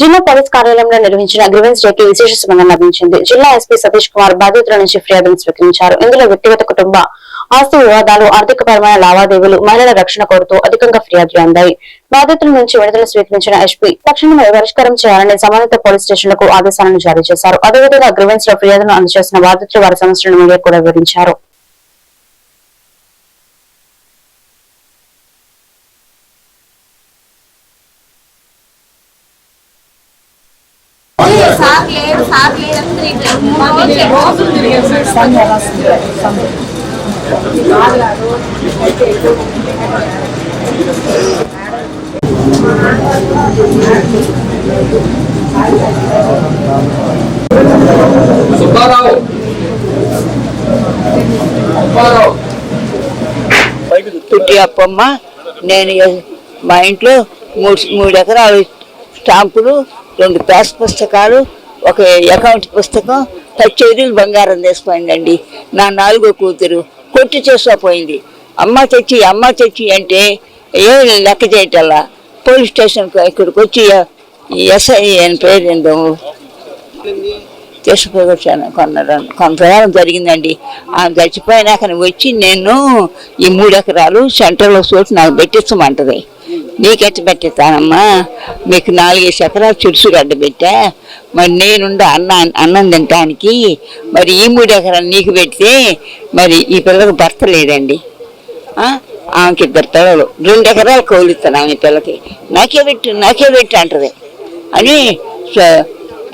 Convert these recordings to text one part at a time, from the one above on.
జిల్లా పోలీస్ కార్యాలయంలో నిర్వహించిన గ్రివెన్స్ డేకి విశేష స్పందన లభించింది. జిల్లా ఎస్పీ సతీష్ కుమార్ బాధితుల నుంచి ఫిర్యాదును స్వీకరించారు. ఇందులో వ్యక్తిగత కుటుంబ ఆస్తి వివాదాలు ఆర్థికపరమైన లావాదేవీలు మహిళల రక్షణ కోరుతూ అధికంగా ఫిర్యాదులు అందాయి. బాధితుల నుంచి విడుదల స్వీకరించిన ఎస్పీ తక్షణమే పరిష్కారం చేయాలని సంబంధిత పోలీస్ స్టేషన్లకు ఆదేశాలను జారీ చేశారు. అదేవిధంగా గ్రివెన్స్లో ఫిర్యాదును అందజేసిన బాధితులు వారి సమస్యలను మీడియా కూడా వివరించారు సార్ లేడు సార్ లేడు అందరూ ఇట్లా మూడు రోజులు తిరిగారు సార్. సుబ్బారావు. సుబ్బారావు. పుట్టి అప్పమ్మ నేను మా ఇంట్లో మూడు మూడు ఎకరాలు స్టాంపులు రెండు పేస్ పుస్తకాలు ఒక అకౌంట్ పుస్తకం పచ్చేరులు బంగారం తీసుకుపోయిందండి. నా నాలుగో కూతురు కొట్టి చేసుకోపోయింది అమ్మ తెచ్చి అమ్మ తెచ్చి అంటే ఏం లెక్క చేయటల్లా? పోలీస్ స్టేషన్ ఇక్కడికి వచ్చి ఎస్ఐ అని పేరు ఏందో తీసుకువచ్చాను కొన్న కొంతకాలం జరిగిందండి. ఆమె చచ్చిపోయినాక వచ్చి నేను ఈ మూడు ఎకరాలు సెంటర్లో చోటు నాకు పెట్టించమంటది. నీకెట్టి పెట్టిస్తానమ్మా మీకు నాలుగైదు ఎకరాలు చిరుసు గడ్డ పెట్టా మరి నేనుండి అన్న అన్నం తినటానికి. మరి ఈ మూడు ఎకరాలు నీకు పెడితే మరి ఈ పిల్లలకు భర్త లేదండి. ఆమెకి ఇద్దరు పిల్లలు. రెండు ఎకరాలు కౌలుస్తాను ఆమె పిల్లకి. నాకే పెట్టు నాకే పెట్టు అంటది. అని స-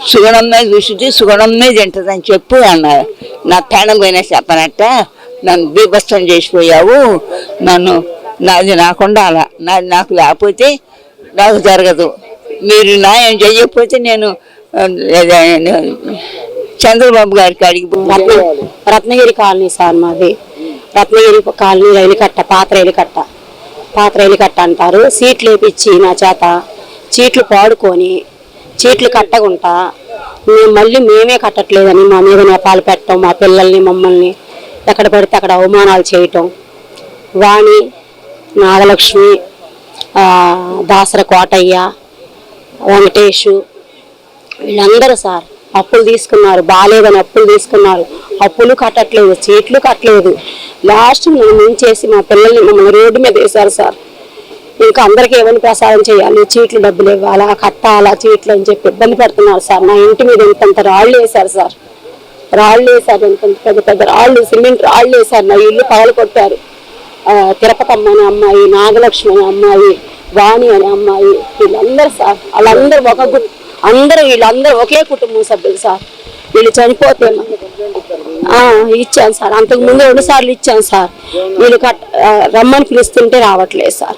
సుగుణమ్మే చూసింది సుగుణమ్మే తింటుంది అని చెప్పు అన్నారు. నా ప్రాణం పోయినా చెప్పనట్ట? నన్ను బీభత్సం చేసిపోయావు. నన్ను నాది నాకుండా అలా నాది నాకు లేకపోతే నాకు జరగదు. మీరు న్యాయం చేయకపోతే నేను చంద్రబాబు గారికి అడిగి రత్న రత్నగిరి కాలనీ సార్ మాది. రత్నగిరి కాలనీ రైలు కట్ట పాత రైలు కట్ట పాత రైలు కట్ట అంటారు. సీట్లు వేపించి నా చేత. చీట్లు పాడుకొని చీట్లు కట్టగుంటా మేము మళ్ళీ మేమే కట్టట్లేదని మా మీద నేపాలు పెట్టడం మా పిల్లల్ని మమ్మల్ని ఎక్కడ పడితే అక్కడ అవమానాలు చేయటం. వాణి నాగలక్ష్మి దాసర కోటయ్య వెంకటేషు వీళ్ళందరూ సార్ అప్పులు తీసుకున్నారు. బాగాలేదని అప్పులు తీసుకున్నారు. అప్పులు కట్టట్లేదు చీట్లు కట్టలేదు. లాస్ట్ మేము చేసి మా పిల్లల్ని మమ్మల్ని రోడ్డు మీద వేశారు సార్. ఇంకా అందరికీ ఏమని ప్రసాదం చేయాలి? చీట్లు డబ్బులు ఇవ్వాలా? కట్టాలా? చీట్లు అని చెప్పి ఇబ్బంది పెడుతున్నారు సార్. నా ఇంటి మీద ఇంతంత రాళ్ళు వేశారు సార్. రాళ్ళు వేశారు ఇంత పెద్ద పెద్ద రాళ్ళు సిమెంట్ రాళ్ళు వేశారు. నా ఇల్లు పగలు కొట్టారు తిరపతమ్మ అనే అమ్మాయి నాగలక్ష్మి అనే అమ్మాయి వాణి అనే అమ్మాయి వీళ్ళందరూ సార్ వాళ్ళందరూ ఒక గు- అందరూ వీళ్ళందరూ ఒకే కుటుంబం సభ్యులు సార్. వీళ్ళు చనిపోతే ఇచ్చాను సార్. అంతకు ముందు రెండు సార్లు ఇచ్చాను సార్. వీళ్ళు కట్ రమ్మని పిలుస్తుంటే రావట్లేదు సార్.